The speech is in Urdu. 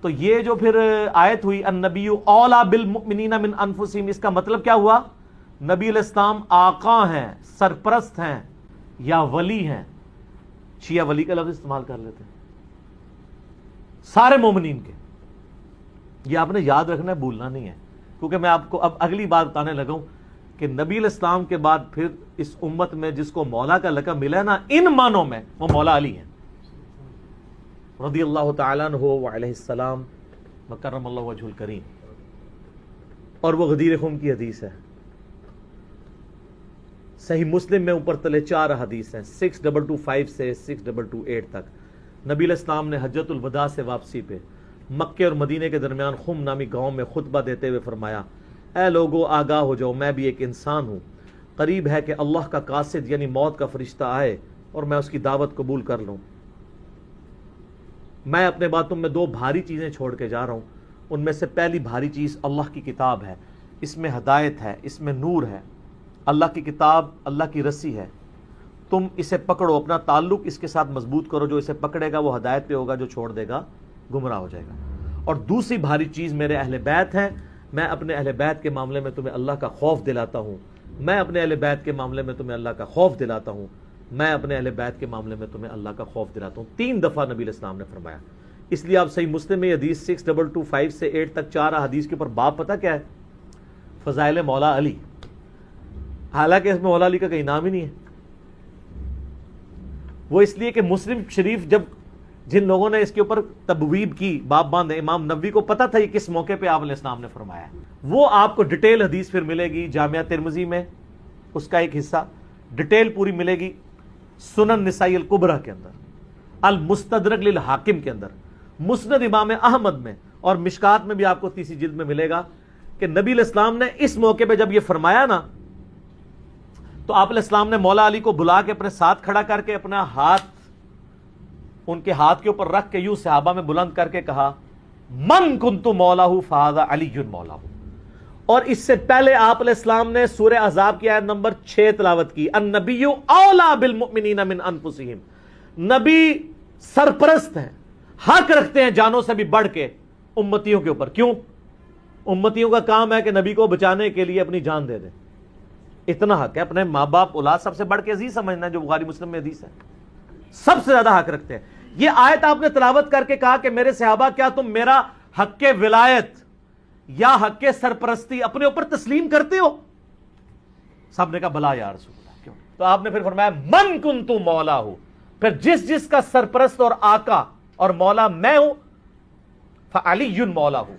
تو یہ جو پھر آیت ہوئی النبی اولا بالمؤمنین من انفسیم اس کا مطلب کیا ہوا؟ نبی علیہ السلام آقا ہیں، سرپرست ہیں، یا ولی ہیں؟ شیعہ ولی کا لفظ استعمال کر لیتے ہیں۔ سارے مومنین کے۔ یہ آپ نے یاد رکھنا ہے، بھولنا نہیں ہے۔ کیونکہ میں آپ کو اب اگلی بات بتانے لگا ہوں کہ نبی علیہ السلام کے بعد پھر اس امت میں جس کو مولا کا لقب ملا ہے نا، ان معنوں میں وہ مولا علی ہیں۔ رضی اللہ تعالیٰ عنہ وعلیہ السلام، مکرم اللہ وجہ الکریم۔ اور وہ غدیر خم کی حدیث ہے۔ صحیح مسلم میں اوپر تلے چار حدیث ہیں سکس ڈبل ٹو فائیو سے سکس ڈبل ٹو ایٹ تک۔ نبی علیہ السلام نے حجت الوداع سے واپسی پہ مکے اور مدینے کے درمیان خم نامی گاؤں میں خطبہ دیتے ہوئے فرمایا، اے لوگو، آگاہ ہو جاؤ، میں بھی ایک انسان ہوں۔ قریب ہے کہ اللہ کا قاصد یعنی موت کا فرشتہ آئے اور میں اس کی دعوت قبول کر لوں۔ میں اپنے باتوں میں دو بھاری چیزیں چھوڑ کے جا رہا ہوں۔ ان میں سے پہلی بھاری چیز اللہ کی کتاب ہے۔ اس میں ہدایت ہے، اس میں نور ہے۔ اللہ کی کتاب، اللہ کی رسی ہے۔ تم اسے پکڑو، اپنا تعلق اس کے ساتھ مضبوط کرو۔ جو اسے پکڑے گا، وہ ہدایت پہ ہوگا، جو چھوڑ دے گا، گمراہ ہو جائے گا۔ اور دوسری بھاری چیز میرے اہل بیت ہیں۔ میں اپنے اہل بیت کے معاملے میں تمہیں اللہ کا خوف دلاتا ہوں۔ میں اپنے اہل بیت کے معاملے میں تمہیں اللہ کا خوف دلاتا ہوں۔ میں اپنے اہل بیت کے معاملے میں تمہیں اللہ کا خوف دلاتا ہوں۔ تین دفعہ نبی علیہ السلام نے فرمایا۔ اس لیے آپ صحیح مسلم میں حدیث سکس ڈبل ٹو فائیو سے ایٹ تک چار حدیث کے اوپر باپ پتہ کیا ہے؟ فضائل مولا علی۔ حالانکہ اس میں مولا علی کا کہیں نام ہی نہیں ہے۔ وہ اس لیے کہ مسلم شریف جب جن لوگوں نے اس کے اوپر تبویب کی، باپ باندھ امام نبی کو پتا تھا یہ کس موقع پہ آپ علیہ السلام نے فرمایا۔ وہ آپ کو ڈیٹیل حدیث پھر ملے گی جامعہ ترمزی میں، اس کا ایک حصہ۔ ڈیٹیل پوری ملے گی۔ سنن نسائی القبرہ کے اندر، المستدرک للحاکم کے اندر، مسند امام احمد میں، اور مشکات میں بھی آپ کو تیسری جلد میں ملے گا کہ نبی علیہ السلام نے اس موقع پہ جب یہ فرمایا نا، تو آپ علیہ السلام نے مولا علی کو بلا کے اپنے ساتھ کھڑا کر کے اپنا ہاتھ ان کے ہاتھ کے اوپر رکھ کے یوں صحابہ میں بلند کر کے کہا، من کن تو مولا ہوں فہذا علی مولا ہوں اور اس سے پہلے آپ علیہ السلام نے سورہ عذاب کی آیت نمبر چھ تلاوت کی۔ النبی اولا بالمؤمنین من انفسہم۔ نبی سرپرست ہیں، حق رکھتے ہیں جانوں سے بھی بڑھ کے امتیوں کے اوپر۔ کیوں؟ امتیوں کا کام ہے کہ نبی کو بچانے کے لیے اپنی جان دے دیں۔ اتنا حق ہے، اپنے ماں باپ، اولاد سب سے بڑھ کے عزیز سمجھنا ہے، جو بخاری مسلم میں عزیز ہے۔ سب سے زیادہ حق رکھتے ہیں۔ یہ آیت آپ نے تلاوت کر کے کہا کہ میرے صحابہ، کیا تم میرا حق ولایت یا حق سرپرستی اپنے اوپر تسلیم کرتے ہو؟ سب نے کہا، بلا یا رسول اللہ، کیوں؟ تو آپ نے پھر فرمایا، من کن تو مولا ہو، پھر جس جس کا سرپرست اور آقا اور مولا میں ہوں فعلی مولا ہوں